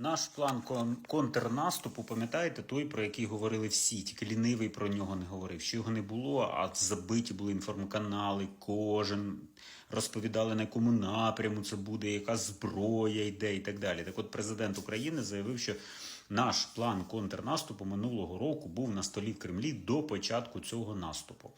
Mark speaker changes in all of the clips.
Speaker 1: Наш план кон- контрнаступу, пам'ятаєте, той, про який говорили всі, тільки лінивий про нього не говорив. Що його не було, а забиті були інформканали, кожен розповідали на якому напряму це буде, яка зброя йде і так далі. Так от президент України заявив, що наш план контрнаступу минулого року був на столі в Кремлі до початку цього наступу.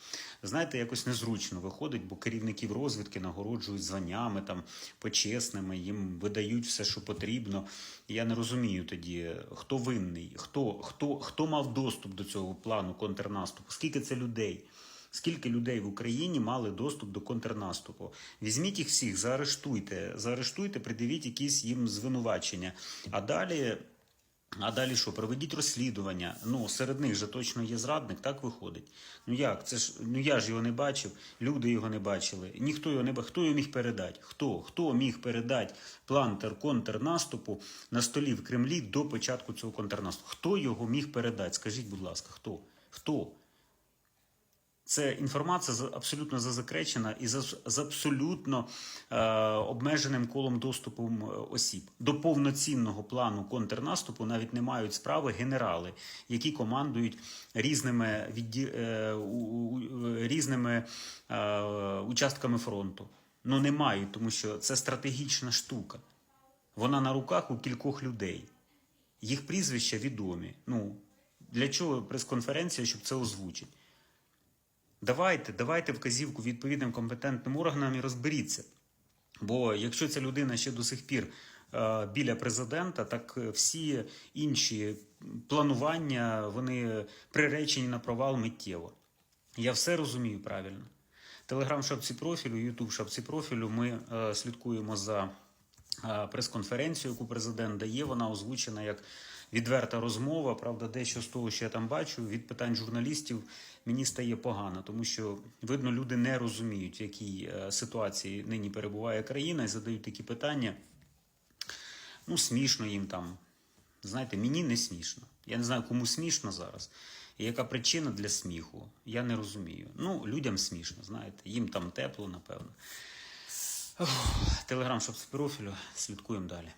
Speaker 1: Знаєте, якось незручно виходить, бо керівників розвідки нагороджують званнями там почесними, їм видають все, що потрібно. Я не розумію тоді, хто винний, хто, хто, хто мав доступ до цього плану контрнаступу, скільки це людей. Скільки людей в Україні мали доступ до контрнаступу? Візьміть їх всіх, заарештуйте, заарештуйте, придивіть якісь їм звинувачення. А далі, а далі що? Проведіть розслідування. Ну, серед них же точно є зрадник, так виходить. Ну як? Це ж ну я ж його не бачив, люди його не бачили. Ніхто його не бачив. Хто його міг передати? Хто? Хто міг передати план контрнаступу на столі в Кремлі до початку цього контрнаступу? Хто його міг передати? Скажіть, будь ласка, хто? Хто? Це інформація абсолютно зазакречена і з абсолютно е, обмеженим колом доступу осіб. До повноцінного плану контрнаступу навіть не мають справи генерали, які командують різними, відді... е, різними е, участками фронту. Ну не мають, тому що це стратегічна штука. Вона на руках у кількох людей. Їх прізвища відомі. Ну, для чого прес-конференція, щоб це озвучити? Давайте, давайте вказівку відповідним компетентним органам і розберіться. Бо якщо ця людина ще до сих пір е, біля президента, так е, всі інші планування вони приречені на провал миттєво. Я все розумію правильно. Телеграм шапці профілю, Ютуб шапці профілю. Ми е, слідкуємо за е, прес-конференцією, яку президент дає. Вона озвучена як відверта розмова. Правда, дещо з того, що я там бачу, від питань журналістів мені стає погано, тому що видно, люди не розуміють, в якій е, ситуації нині перебуває країна, і задають такі питання. Ну, смішно їм там. Знаєте, мені не смішно. Я не знаю, кому смішно зараз. І яка причина для сміху, я не розумію. Ну, людям смішно, знаєте, їм там тепло, напевно. Телеграм, щоб з профілю, слідкуємо далі.